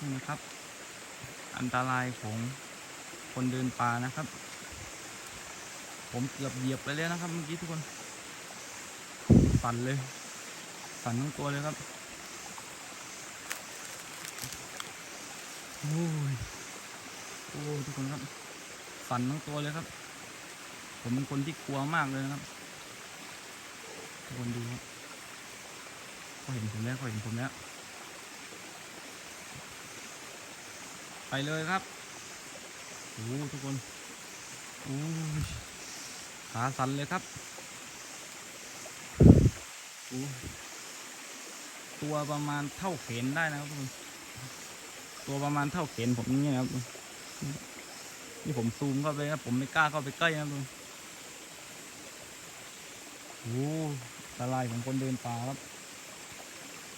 นี่นะครับ อันตรายของคนเดินป่านะครับ ผมเกือบเหยียบไปแล้วนะครับเมื่อกี้ทุกคนสั่นเลยสั่นทั้งตัวเลยครับโอ้ยโอ้ทุกคนครับสั่นทั้งตัวเลยครับ ผมเป็นคนที่กลัวมากเลยนะครับทุกคนดูครับเขาเห็นผมแล้วเขาเห็นผมแล้ว ไปเลยครับโอ้ทุกคนโอ้ขาสั่นเลยครับโอ้ตัวประมาณเท่าเข็นได้นะครับทุกคน ตัวประมาณเท่าเข็นผมนี่นะครับ นี่ผมซูมเข้าไปนะผมไม่กล้าเข้าไปใกล้นะครับทุกคนโอ้อันตรายของคนเดินป่าครับ